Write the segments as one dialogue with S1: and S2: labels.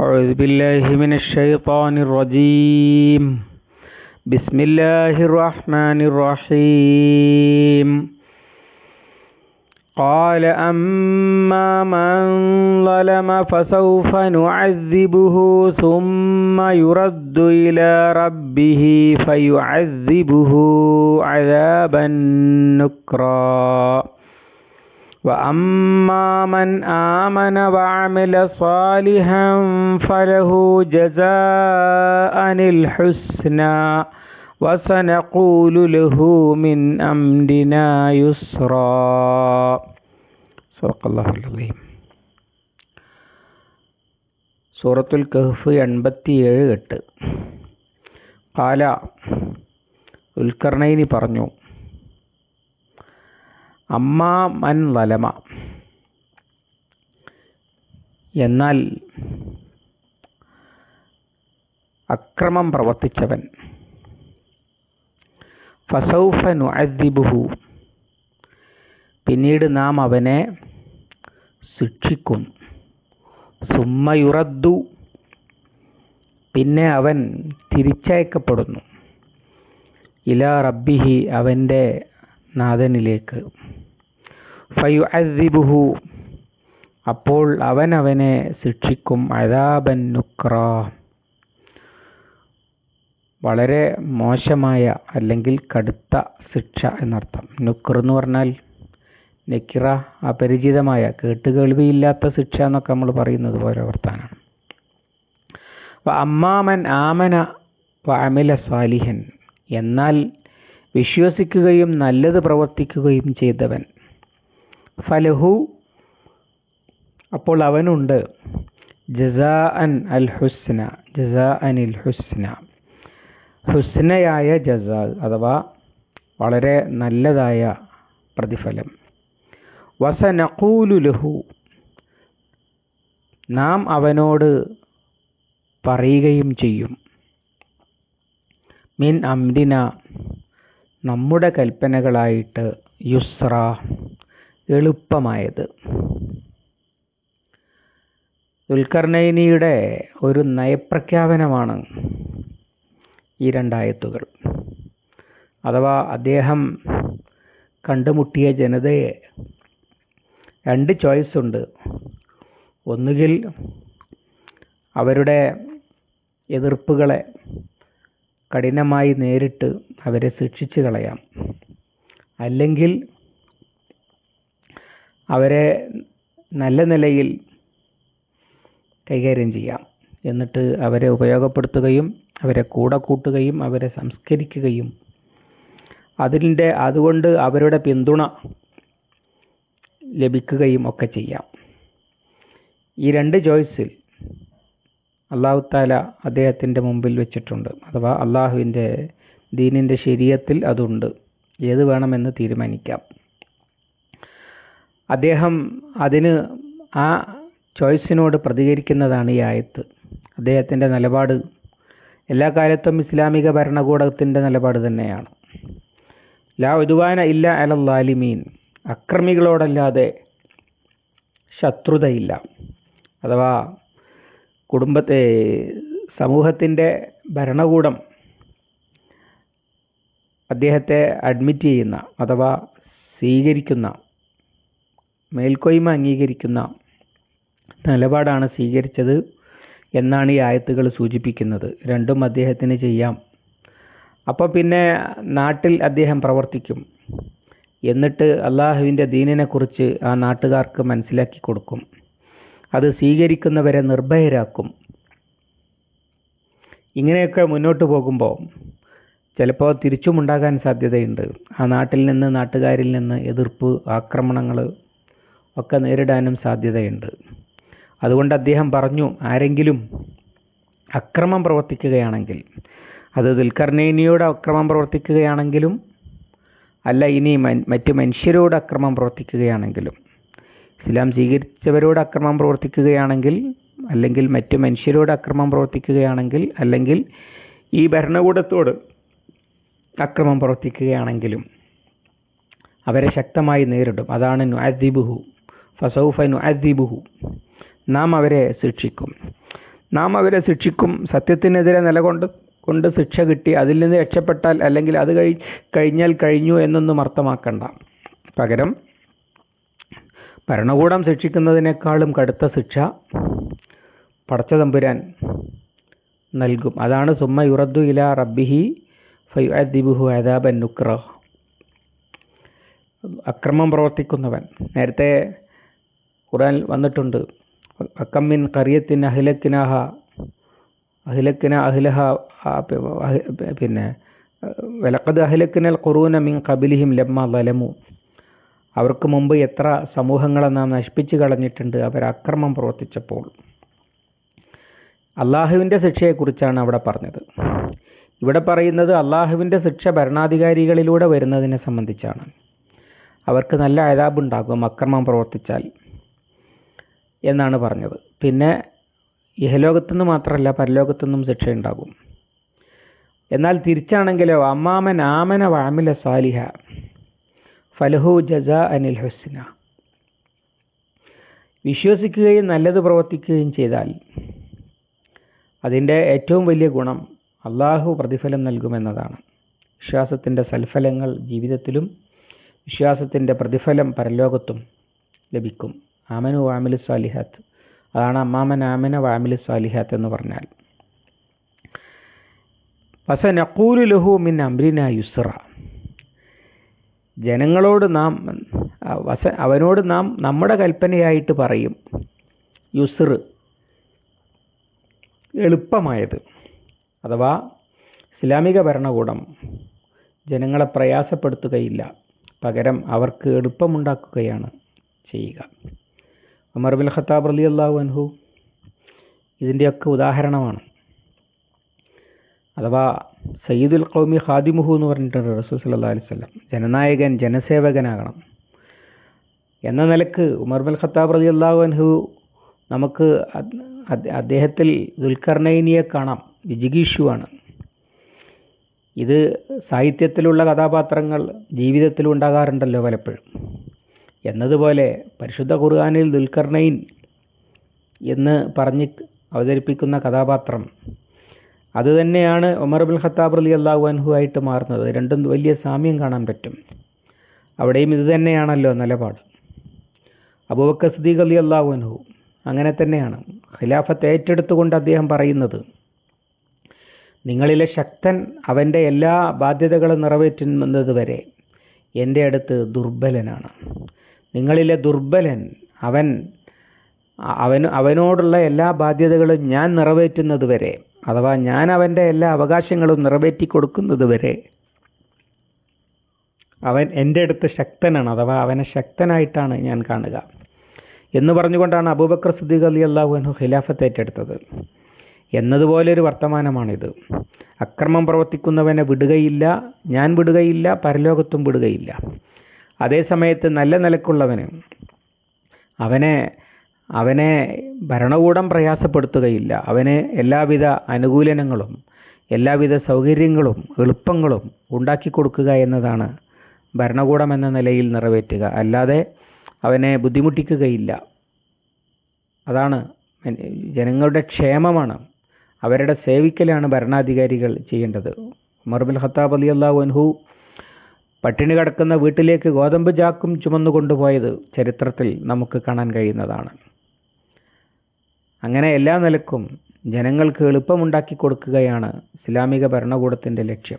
S1: أعوذ بالله من الشيطان الرجيم. بسم الله الرحمن الرحيم. قال أما من ظلم فسوف نعذبه ثم يرد إلى ربه فيعذبه عذابا نكرا. وأما من آمن وعمل صالحا فله جزاء الحسنى وسنقول له من أمرنا يسرا صدق الله العظيم സൂറത്തുൽ കഹ്ഫ് എൺപത്തിയേഴ് എട്ട് കാല ഉൽക്കർണയിനി പറഞ്ഞു അമ്മ മൻ ലലമ എന്നാൽ അക്രമം പ്രവർത്തിച്ചവൻ. ഫസൗഫ നുഅദ്ദിബുഹു. പിന്നീട് നാം അവനെ ശിക്ഷിക്കും. സുമ്മയുറദ്ദു പിന്നെ അവൻ തിരിച്ചയക്കപ്പെടുന്നു. ഇല റബ്ബിഹി അവന്റെ നാഥനിലേക്ക്. ഫയു അസിബുഹു അപ്പോൾ അവൻ അവനെ ശിക്ഷിക്കും. അതാബൻ നുക്ര വളരെ മോശമായ അല്ലെങ്കിൽ കടുത്ത ശിക്ഷ എന്നർത്ഥം. നുക്ർ എന്ന് പറഞ്ഞാൽ നെക്കിറ അപരിചിതമായ കേട്ടുകേൾവിയില്ലാത്ത ശിക്ഷ എന്നൊക്കെ നമ്മൾ പറയുന്നത് പോലെ വർത്താനാണ്. അമ്മാമൻ ആമന അമില സ്വാലിഹൻ. എന്നാൽ വിശ്വസിക്കുകയും നല്ലത് പ്രവർത്തിക്കുകയും ചെയ്തവൻ. ഫലഹു അപ്പോൾ അവനുണ്ട്. ജസാ അൻ അൽ ഹുസ്ന ജസാ അനിൽ ഹുസ്ന. ഹുസ്നയായ ജസാ അഥവാ വളരെ നല്ലതായ പ്രതിഫലം. വസനഖൂലു ലഹു നാം അവനോട് പറയുകയും ചെയ്യും. മിൻ അംരിന നമ്മുടെ കൽപ്പനകളായിട്ട് യുസ്ര എളുപ്പമായത്. ദുൽഖർനൈനിയുടെ ഒരു നയപ്രഖ്യാപനമാണ് ഈ രണ്ടായത്തുകൾ. അഥവാ അദ്ദേഹം കണ്ടുമുട്ടിയ ജനതയെ രണ്ട് ചോയ്സ് ഉണ്ട്. ഒന്നുകിൽ അവരുടെ എതിർപ്പുകളെ കഠിനമായി നേരിട്ട് അവരെ ശിക്ഷിച്ചു കളയാം. അല്ലെങ്കിൽ അവരെ നല്ല നിലയിൽ കൈകാര്യം ചെയ്യാം. എന്നിട്ട് അവരെ ഉപയോഗപ്പെടുത്തുകയും അവരെ കൂടെ കൂട്ടുകയും അവരെ സംസ്കരിക്കുകയും. അതിന്റെ അതുകൊണ്ട് അവരുടെ പിന്തുണ ലഭിക്കുകയും ഒക്കെ ചെയ്യാം. ഈ രണ്ട് choice അള്ളാഹു താല അദ്ദേഹത്തിന്റെ മുമ്പിൽ വെച്ചിട്ടുണ്ട്. അഥവാ അള്ളാഹുവിന്റെ ദീനിന്റെ ശരീരത്തിൽ അതുണ്ട്. ഏത് വേണമെന്ന് തീരുമാനിക്കാം. അദ്ദേഹം അതിന് ആ ചോയ്സിനോട് പ്രതികരിക്കുന്നതാണ് ഈ ആയത്ത്. അദ്ദേഹത്തിന്റെ നിലപാട് എല്ലാ കാലത്തും ഇസ്ലാമിക ഭരണകൂടത്തിന്റെ നിലപാട് തന്നെയാണ്. ലാ ഉദുവാന ഇല്ല അലല്ലാലിമീൻ അക്രമികളോടല്ലാതെ ശത്രുതയില്ല. അഥവാ കുടുംബത്തെ സമൂഹത്തിന്റെ ഭരണകൂടം അദ്ദേഹത്തെ അഡ്മിറ്റ് ചെയ്യുന്ന അഥവാ സ്വീകരിക്കുന്ന മേൽക്കോയ്മ അംഗീകരിക്കുന്ന നിലപാടാണ് സ്വീകരിച്ചത് എന്നാണ് ഈ ആയത്തുകൾ സൂചിപ്പിക്കുന്നത്. രണ്ടും അദ്ദേഹത്തിന് ചെയ്യാം. അപ്പോൾ പിന്നെ നാട്ടിൽ അദ്ദേഹം പ്രവർത്തിക്കും. എന്നിട്ട് അള്ളാഹുവിന്റെ ദീനിനെക്കുറിച്ച് ആ നാട്ടുകാർക്ക് മനസ്സിലാക്കി കൊടുക്കും. അത് സ്വീകരിക്കുന്നവരെ നിർഭയരാക്കും. ഇങ്ങനെയൊക്കെ മുന്നോട്ട് പോകുമ്പോൾ ചിലപ്പോൾ തിരിച്ചുമുണ്ടാകാൻ സാധ്യതയുണ്ട്. ആ നാട്ടിൽ നിന്ന് നാട്ടുകാരിൽ നിന്ന് എതിർപ്പ് ആക്രമണങ്ങൾ ഒക്കെ നേരിടാനും സാധ്യതയുണ്ട്. അതുകൊണ്ട് അദ്ദേഹം പറഞ്ഞു ആരെങ്കിലും അക്രമം പ്രവർത്തിക്കുകയാണെങ്കിൽ അത് ദുൽഖർനൈനിയോട് അക്രമം പ്രവർത്തിക്കുകയാണെങ്കിലും അല്ല ഇനി മറ്റ് മനുഷ്യരോട് അക്രമം പ്രവർത്തിക്കുകയാണെങ്കിലും ഇസ്ലാം സ്വീകരിച്ചവരോട് അക്രമം പ്രവർത്തിക്കുകയാണെങ്കിൽ അല്ലെങ്കിൽ മറ്റു മനുഷ്യരോട് അക്രമം പ്രവർത്തിക്കുകയാണെങ്കിൽ അല്ലെങ്കിൽ ഈ ഭരണകൂടത്തോട് അക്രമം പ്രവർത്തിക്കുകയാണെങ്കിലും അവരെ ശക്തമായി നേരിടും. അതാണ് നുഅദ്ദിബുഹു. ഫസൗഫ നുഅദ്ദിബുഹു. നാം അവരെ ശിക്ഷിക്കും. നാം അവരെ ശിക്ഷിക്കും. സത്യത്തിനെതിരെ നിലകൊണ്ട് കൊണ്ട് ശിക്ഷ കിട്ടി അതിൽ നിന്ന് രക്ഷപ്പെട്ടാൽ അല്ലെങ്കിൽ അത് കഴി കഴിഞ്ഞാൽ കഴിഞ്ഞു എന്നൊന്നും അർത്ഥമാക്കണ്ട. പകരം ഭരണകൂടം ശിക്ഷിക്കുന്നതിനേക്കാളും കടുത്ത ശിക്ഷ പടച്ച തമ്പുരാൻ നൽകും. അതാണ് സുമ്മ യുറദ്ദു ഇല റബ്ബിഹി ഫയുഅദ്ദിബുഹു അദാബൻ നുക്ര അക്രമം പ്രവർത്തിക്കുന്നവൻ. നേരത്തെ ഖുറാൻ വന്നിട്ടുണ്ട്. അക്കമ്മിൻ കറിയത്തിൻ അഹിലക്കിനാഹ അഹിലക്കിന അഹിലഹ പിന്നെ വിലക്കത് അഹിലക്കിനൽ ഖുറൂന മിൻ കബിലിഹിം ലമ്മ ലലമു അവർക്ക് മുമ്പ് എത്ര സമൂഹങ്ങളെ നാം നശിപ്പിച്ചു കളഞ്ഞിട്ടുണ്ട് അവർ അക്രമം പ്രവർത്തിച്ചപ്പോൾ. അള്ളാഹുവിന്റെ ശിക്ഷയെക്കുറിച്ചാണ് അവിടെ പറഞ്ഞത്. ഇവിടെ പറയുന്നത് അള്ളാഹുവിന്റെ ശിക്ഷ ഭരണാധികാരികളിലൂടെ വരുന്നതിനെ സംബന്ധിച്ചാണ്. അവർക്ക് നല്ല അതാബുണ്ടാകും അക്രമം പ്രവർത്തിച്ചാൽ എന്നാണ് പറഞ്ഞത്. പിന്നെ ഇഹലോകത്തുനിന്ന് മാത്രമല്ല പരലോകത്തുനിന്നും ശിക്ഷയുണ്ടാകും. എന്നാൽ തിരിച്ചാണെങ്കിലോ അമ്മാമൻ ആമന വാമില സാലിഹ ഫലഹു ജസ അനിൽ ഹുസ്ന. വിശ്വസിക്കുകയും നല്ലത് പ്രവർത്തിക്കുകയും ചെയ്താൽ അതിന്റെ ഏറ്റവും വലിയ ഗുണം അള്ളാഹു പ്രതിഫലം നൽകുമെന്നതാണ്. വിശ്വാസത്തിന്റെ സൽഫലങ്ങൾ ജീവിതത്തിലും വിശ്വാസത്തിന്റെ പ്രതിഫലം പരലോകത്തും ലഭിക്കും. ആമനു വാമിലു സ്വാലിഹാത്ത്. അതാണ് അമ്മാമൻ ആമന വാമിലു സ്വാലിഹാത്ത് എന്ന് പറഞ്ഞാൽ. പസ നക്കൂലു ലഹു മിൻ അംരിന യുസ്ര ജനങ്ങളോട് നാം വസ അവനോട് നാം നമ്മുടെ കൽപ്പനയായിട്ട് പറയും. യുസ്ര് എളുപ്പമായത്. അഥവാ ഇസ്ലാമിക ഭരണകൂടം ജനങ്ങളെ പ്രയാസപ്പെടുത്തുകയില്ല. പകരം അവർക്ക് എളുപ്പമുണ്ടാക്കുകയാണ് ചെയ്യുക. ഉമർ ബിൻ ഖത്താബ് അലി അള്ളാഹു അൻഹു ഇതിന്റെയൊക്കെ ഉദാഹരണമാണ്. അഥവാ സയ്യിദുൽ ഖൗമി ഖാദിമുഹു എന്ന് പറഞ്ഞിട്ടുണ്ട് റസൂൽ സല്ലാ അലൈഹി വസല്ലം. ജനനായകൻ ജനസേവകനാകണം. എന്ന നിലയ്ക്ക് ഉമർ ബൽ ഖത്താബ് റതി അള്ളാഹു നമുക്ക് അദ്ദേഹത്തിൽ ദുൽഖർണൈനിയെ കാണാം. വിജിഗീഷുവാണ് ഇത് സാഹിത്യത്തിലുള്ള കഥാപാത്രങ്ങൾ ജീവിതത്തിൽ ഉണ്ടാകാറുണ്ടല്ലോ പലപ്പോഴും. എന്നതുപോലെ പരിശുദ്ധ ഖുർആാനിൽ ദുൽഖർണൈൻ എന്ന് പറഞ്ഞ് അവതരിപ്പിക്കുന്ന കഥാപാത്രം അതുതന്നെയാണ് ഉമർ ബിൻ ഖത്താബ് അലി അള്ളാഹു അൻഹു ആയിട്ട് മാറുന്നത്. രണ്ടും വലിയ സാമ്യം കാണാൻ പറ്റും. അവിടെയും ഇത് തന്നെയാണല്ലോ നിലപാട്. അബൂബക്കർ സിദ്ദീഖ് അലി അള്ളാഹു അൻഹു അങ്ങനെ തന്നെയാണ്. ഖിലാഫത്ത് ഏറ്റെടുത്തുകൊണ്ട് അദ്ദേഹം പറയുന്നത് നിങ്ങളിലെ ശക്തൻ അവന്റെ എല്ലാ ബാധ്യതകളും നിറവേറ്റുന്നത് വരെ എന്റെ അടുത്ത് ദുർബലനാണ്. നിങ്ങളിലെ ദുർബലൻ അവൻ അവൻ അവനോടുള്ള എല്ലാ ബാധ്യതകളും ഞാൻ നിറവേറ്റുന്നത് വരെ അഥവാ ഞാൻ അവന്റെ എല്ലാ അവകാശങ്ങളും നിറവേറ്റി കൊടുക്കുന്നത് വരെ അവൻ എന്റെ അടുത്ത് ശക്തനാണ് അഥവാ അവനെ ശക്തനായിട്ടാണ് ഞാൻ കാണുക. എന്ന് പറഞ്ഞുകൊണ്ടാണ് അബൂബക്കർ സിദ്ദീഖ് അലി അള്ളാഹു അൻഹു ഖിലാഫത്ത് ഏറ്റെടുത്തത്. എന്നതുപോലൊരു വർത്തമാനമാണിത്. അക്രമം പ്രവർത്തിക്കുന്നവനെ വിടുകയില്ല ഞാൻ വിടുകയില്ല പരലോകത്തും വിടുകയില്ല. അതേ സമയത്ത് നല്ല നിലക്കുള്ളവന് അവനെ അവനെ ഭരണകൂടം പ്രയാസപ്പെടുത്തുകയില്ല. അവന് എല്ലാവിധ അനുകൂലനങ്ങളും എല്ലാവിധ സൗകര്യങ്ങളും എളുപ്പങ്ങളും ഉണ്ടാക്കി കൊടുക്കുക എന്നതാണ് ഭരണകൂടം എന്ന നിലയിൽ നിറവേറ്റുക. അല്ലാതെ അവനെ ബുദ്ധിമുട്ടിക്കുകയില്ല. അതാണ് ജനങ്ങളുടെ ക്ഷേമമാണ്. അവരുടെ സേവിക്കലാണ് ഭരണാധികാരികൾ ചെയ്യേണ്ടത്. ഉമർ ബിൻ ഖത്താബ് അലി അള്ളാഹു പട്ടിണി കിടക്കുന്ന വീട്ടിലേക്ക് ഗോതമ്പ് ചാക്കും ചുമന്നു കൊണ്ടുപോയത് ചരിത്രത്തിൽ നമുക്ക് കാണാൻ കഴിയുന്നതാണ്. അങ്ങനെ എല്ലാ നിലക്കും ജനങ്ങൾക്ക് എളുപ്പമുണ്ടാക്കി കൊടുക്കുകയാണ് ഇസ്ലാമിക ഭരണകൂടത്തിന്റെ ലക്ഷ്യം.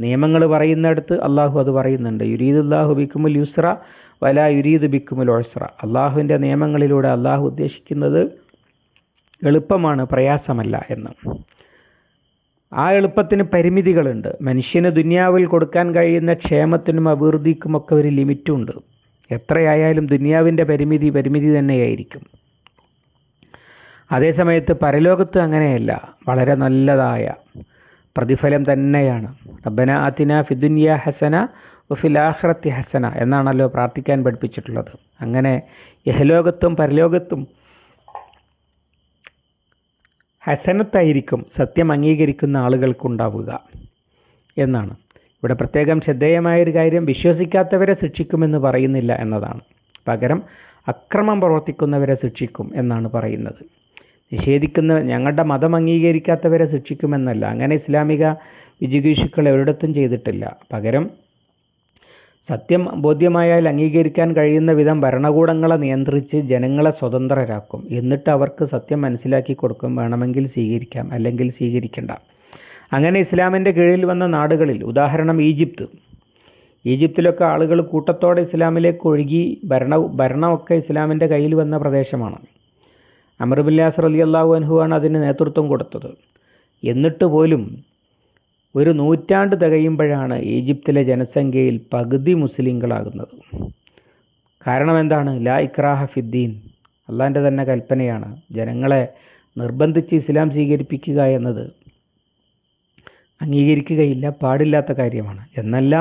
S1: നിയമങ്ങൾ പറയുന്നിടത്ത് അള്ളാഹു അത് പറയുന്നുണ്ട്. യുരീദുല്ലാഹു ബിക്കുമുൽ യുസ്ര വല യുരീദ് ബിക്കുമുൽ ഒസ്ര അള്ളാഹുവിന്റെ നിയമങ്ങളിലൂടെ അള്ളാഹു ഉദ്ദേശിക്കുന്നത് എളുപ്പമാണ് പ്രയാസമല്ല എന്ന്. ആ എളുപ്പത്തിന് പരിമിതികളുണ്ട്. മനുഷ്യന് ദുനിയാവിൽ കൊടുക്കാൻ കഴിയുന്ന ക്ഷേമത്തിനും അഭിവൃദ്ധിക്കുമൊക്കെ ഒരു ലിമിറ്റുണ്ട്. എത്രയായാലും ദുനിയാവിന്റെ പരിമിതി പരിമിതി തന്നെയായിരിക്കും. അതേസമയത്ത് പരലോകത്ത് അങ്ങനെയല്ല. വളരെ നല്ലതായ പ്രതിഫലം തന്നെയാണ്. റബ്ബന അതിന ഫിദുനിയ ഹസന ഫിലാഹ്റത്തി ഹസന എന്നാണല്ലോ പ്രാർത്ഥിക്കാൻ പഠിപ്പിച്ചിട്ടുള്ളത്. അങ്ങനെ യഹലോകത്തും പരലോകത്തും ഹസനത്തായിരിക്കും സത്യം അംഗീകരിക്കുന്ന ആളുകൾക്കുണ്ടാവുക എന്നാണ്. ഇവിടെ പ്രത്യേകം ശ്രദ്ധേയമായൊരു കാര്യം വിശ്വസിക്കാത്തവരെ ശിക്ഷിക്കുമെന്ന് പറയുന്നില്ല എന്നതാണ്. പകരം അക്രമം പ്രവർത്തിക്കുന്നവരെ ശിക്ഷിക്കും എന്നാണ് പറയുന്നത്. നിഷേധിക്കുന്ന ഞങ്ങളുടെ മതം അംഗീകരിക്കാത്തവരെ ശിക്ഷിക്കുമെന്നല്ല. അങ്ങനെ ഇസ്ലാമിക വിജിഗീഷുക്കൾ എവിടത്തും ചെയ്തിട്ടില്ല. പകരം സത്യം ബോധ്യമായാൽ അംഗീകരിക്കാൻ കഴിയുന്ന വിധം ഭരണകൂടങ്ങളെ നിയന്ത്രിച്ച് ജനങ്ങളെ സ്വതന്ത്രരാക്കും. എന്നിട്ട് അവർക്ക് സത്യം മനസ്സിലാക്കി കൊടുക്കും. വേണമെങ്കിൽ സ്വീകരിക്കാം. അല്ലെങ്കിൽ സ്വീകരിക്കേണ്ട. അങ്ങനെ ഇസ്ലാമിന്റെ കീഴിൽ വന്ന നാടുകളിൽ ഉദാഹരണം ഈജിപ്ത്. ഈജിപ്തിലൊക്കെ ആളുകൾ കൂട്ടത്തോടെ ഇസ്ലാമിലേക്ക് ഒഴുകി ഭരണ ഭരണമൊക്കെ ഇസ്ലാമിന്റെ കയ്യിൽ വന്ന പ്രദേശമാണ്. അമർബില്ലാസ് അലി അള്ളാഹു അൻഹുവാണ് അതിന് നേതൃത്വം കൊടുത്തത്. എന്നിട്ട് പോലും ഒരു നൂറ്റാണ്ട് തികയുമ്പോഴാണ് ഈജിപ്തിലെ ജനസംഖ്യയിൽ പകുതി മുസ്ലിങ്ങളാകുന്നത്. കാരണം എന്താണ്? ലാ ഇക്രാഹ ഫിദ്ദീൻ അള്ളാന്റെ തന്നെ കൽപ്പനയാണ്. ജനങ്ങളെ നിർബന്ധിച്ച് ഇസ്ലാം സ്വീകരിപ്പിക്കുക എന്നത് അംഗീകരിക്കുകയില്ല പാടില്ലാത്ത കാര്യമാണ്. എന്നല്ല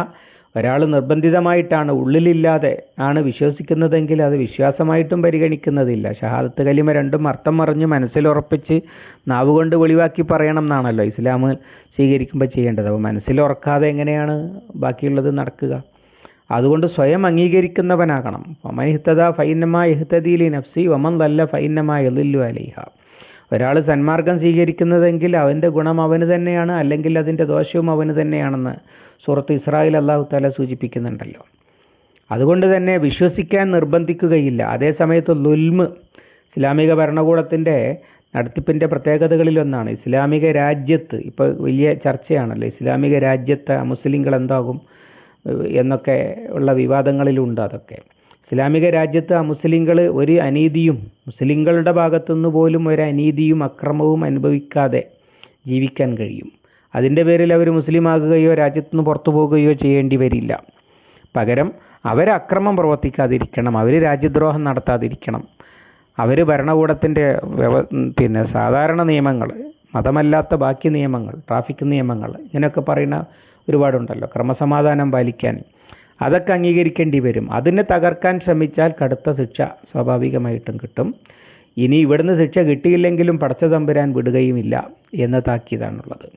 S1: ഒരാൾ നിർബന്ധിതമായിട്ടാണ് ഉള്ളിലില്ലാതെ ആണ് വിശ്വസിക്കുന്നതെങ്കിൽ അത് വിശ്വാസമായിട്ടും പരിഗണിക്കുന്നതില്ല. ഷഹാദത്ത് കലിമ രണ്ടും അർത്ഥം മറിഞ്ഞ് മനസ്സിലുറപ്പിച്ച് നാവുകൊണ്ട് വെളിവാക്കി പറയണം എന്നാണല്ലോ ഇസ്ലാം സ്വീകരിക്കുമ്പോൾ ചെയ്യേണ്ടത്. അപ്പോൾ മനസ്സിലുറക്കാതെ എങ്ങനെയാണ് ബാക്കിയുള്ളത് നടക്കുക? അതുകൊണ്ട് സ്വയം അംഗീകരിക്കുന്നവനാകണം. ഒമനിഹ്തദ ഫൈനമ ഇഹ്തദീലി നഫ്സി ഒമൻ തല്ല ഫൈനമ എലില്ലു അലിഹ. ഒരാൾ സന്മാർഗം സ്വീകരിക്കുന്നതെങ്കിൽ അവന്റെ ഗുണം അവന് തന്നെയാണ് അല്ലെങ്കിൽ അതിന്റെ ദോഷവും അവന് തന്നെയാണെന്ന് സൂറത്ത് ഇസ്രായേൽ അള്ളാഹു താല സൂചിപ്പിക്കുന്നുണ്ടല്ലോ. അതുകൊണ്ട് തന്നെ വിശ്വസിക്കാൻ നിർബന്ധിക്കുകയില്ല. അതേസമയത്ത് ലുൽമ് ഇസ്ലാമിക ഭരണകൂടത്തിന്റെ നടത്തിപ്പിന്റെ പ്രത്യേകതകളിലൊന്നാണ്. ഇസ്ലാമിക രാജ്യത്ത് ഇപ്പോൾ വലിയ ചർച്ചയാണല്ലോ ഇസ്ലാമിക രാജ്യത്ത് മുസ്ലിങ്ങൾ എന്താകും എന്നൊക്കെ ഉള്ള വിവാദങ്ങളിലുണ്ട് അതൊക്കെ. ഇസ്ലാമിക രാജ്യത്ത് മുസ്ലിങ്ങൾ ഒരു അനീതിയും മുസ്ലിങ്ങളുടെ ഭാഗത്തുനിന്ന് പോലും ഒരു അനീതിയും അക്രമവും അനുഭവിക്കാതെ ജീവിക്കാൻ കഴിയും. അതിന്റെ പേരിൽ അവർ മുസ്ലിം ആകുകയോ രാജ്യത്തുനിന്ന് പുറത്തു പോകുകയോ ചെയ്യേണ്ടി വരില്ല. പകരം അവർ അക്രമം പ്രവർത്തിക്കാതിരിക്കണം. അവർ രാജ്യദ്രോഹം നടത്താതിരിക്കണം. അവർ ഭരണകൂടത്തിന്റെ വ്യവ പിന്നെ സാധാരണ നിയമങ്ങൾ മതമല്ലാത്ത ബാക്കി നിയമങ്ങൾ ട്രാഫിക് നിയമങ്ങൾ ഇങ്ങനെയൊക്കെ പറയുന്ന ഒരുപാടുണ്ടല്ലോ. ക്രമസമാധാനം പാലിക്കാൻ. അതൊക്കെ അംഗീകരിക്കേണ്ടി വരും. അതിനെ തകർക്കാൻ ശ്രമിച്ചാൽ കടുത്ത ശിക്ഷ സ്വാഭാവികമായിട്ടും കിട്ടും. ഇനി ഇവിടുന്ന് ശിക്ഷ കിട്ടിയില്ലെങ്കിലും പടച്ച തമ്പുരാൻ വിടുകയുമില്ല എന്ന താക്കീതാണുള്ളത്.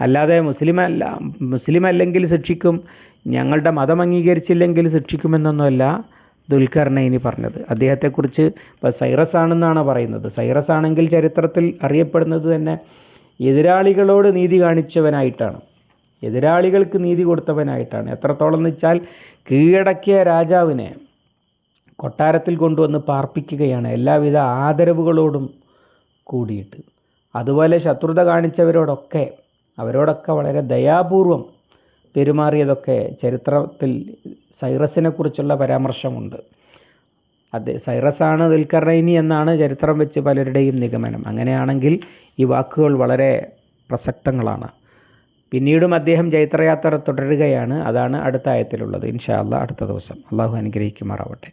S1: അല്ലാതെ മുസ്ലിം അല്ല മുസ്ലിം അല്ലെങ്കിൽ ശിക്ഷിക്കും ഞങ്ങളുടെ മതം അംഗീകരിച്ചില്ലെങ്കിൽ ശിക്ഷിക്കുമെന്നൊന്നുമല്ല ദുൽഖർണൈനി പറഞ്ഞത്. അദ്ദേഹത്തെക്കുറിച്ച് ഇപ്പോൾ സൈറസ് ആണെന്നാണ് പറയുന്നത്. സൈറസ് ആണെങ്കിൽ ചരിത്രത്തിൽ അറിയപ്പെടുന്നത് തന്നെ എതിരാളികളോട് നീതി കാണിച്ചവനായിട്ടാണ്. എതിരാളികൾക്ക് നീതി കൊടുത്തവനായിട്ടാണ്. എത്രത്തോളം എന്ന് വെച്ചാൽ കീഴടക്കിയ രാജാവിനെ കൊട്ടാരത്തിൽ കൊണ്ടുവന്ന് പാർപ്പിക്കുകയാണ്. എല്ലാവിധ ആദരവുകളോടും കൂടിയിട്ട്. അതുപോലെ ശത്രുത കാണിച്ചവരോടൊക്കെ അവരോടൊക്കെ വളരെ ദയാപൂർവം പെരുമാറിയതൊക്കെ ചരിത്രത്തിൽ സൈറസിനെ കുറിച്ചുള്ള പരാമർശമുണ്ട്. അതെ സൈറസാണ് ദുൽഖർണൈനി എന്നാണ് ചരിത്രം വെച്ച് പലരുടെയും നിഗമനം. അങ്ങനെയാണെങ്കിൽ ഈ വാക്കുകൾ വളരെ പ്രസക്തങ്ങളാണ്. പിന്നീടും അദ്ദേഹം ജൈത്രയാത്ര തുടരുകയാണ്. അതാണ് അടുത്ത ആയത്തിലുള്ളത്. ഇൻഷാ അള്ളാഹ് അടുത്ത ദിവസം. അള്ളാഹു അനുഗ്രഹിക്കുമാറാവട്ടെ.